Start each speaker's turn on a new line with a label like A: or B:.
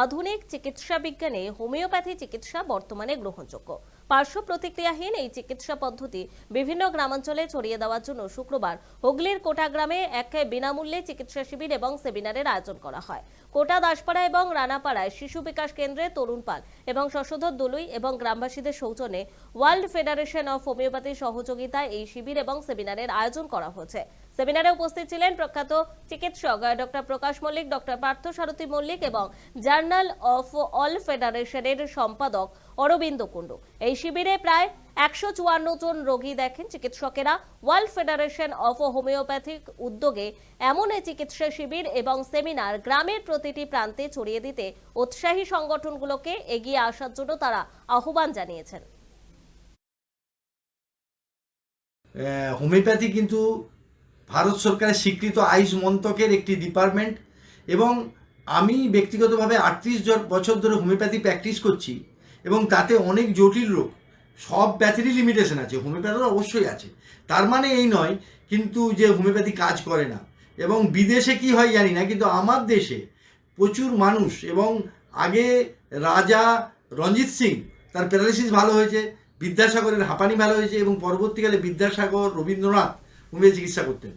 A: আধুনিক চিকিৎসা বিজ্ঞানে হোমিওপ্যাথি চিকিৎসা বর্তমানে গ্রহণযোগ্য। পার্শ্ব প্রতিক্রিয়াহীন এই চিকিৎসা পদ্ধতি বিভিন্ন গ্রামাঞ্চলে ছড়িয়ে দেওয়ার জন্য শুক্রবার হুগলির কোটা গ্রামে এক বিনামূল্যে চিকিৎসা শিবির এবং সেমিনারের আয়োজন করা হয়। কোটা দাসপাড়া এবং রানাপাড়ায় শিশু বিকাশ কেন্দ্রে তরুণ পাল এবং শশধর দলুই এবং গ্রামবাসীদের সৌজন্যে ওয়ার্ল্ড ফেডারেশন অফ হোমিওপ্যাথির সহযোগিতায় এই শিবির এবং সেমিনারের আয়োজন করা হয়েছে। সেমিনারে উপস্থিত ছিলেন প্রখ্যাত চিকিৎসক ডক্টর প্রকাশ মল্লিক, ডক্টর পার্থ সারথী মল্লিক এবং জার্নাল অফ অল ফেডারেশনের সম্পাদক অরবিন্দ কুণ্ডু। এই শিবিরে প্রায় একশো চুয়ান্ন জন রোগী দেখেন। চিকিৎসকেরা ওয়ার্ল্ড ফেডারেশন অফ হোমিওপ্যাথিক উদ্যোগে এমন এই চিকিৎসা শিবির এবং সেমিনার গ্রামের প্রতিটি প্রান্তে ছড়িয়ে দিতে উৎসাহী সংগঠনগুলোকে এগিয়ে আসার জন্য তারা আহ্বান জানিয়েছেন।
B: হোমিওপ্যাথি কিন্তু ভারত সরকারের স্বীকৃত আয়ুষ মন্ত্রকের একটি ডিপার্টমেন্ট এবং আমি ব্যক্তিগতভাবে আটত্রিশ বছর ধরে হোমিওপ্যাথি প্র্যাকটিস করছি এবং তাতে অনেক জটিল রোগ, সব ব্যাথেরই লিমিটেশন আছে হোমিওপ্যাথির অবশ্যই আছে। তার মানে এই নয়, কিন্তু যে হোমিওপ্যাথি কাজ করে না। এবং বিদেশে কি হয় জানি না, কিন্তু আমার দেশে প্রচুর মানুষ এবং আগে রাজা রঞ্জিত সিং, তার প্যারালিসিস ভালো হয়েছে, বিদ্যাসাগরের হাঁপানি ভালো হয়েছে এবং পরবর্তীকালে বিদ্যাসাগর, রবীন্দ্রনাথ হোমিও চিকিৎসা করতেন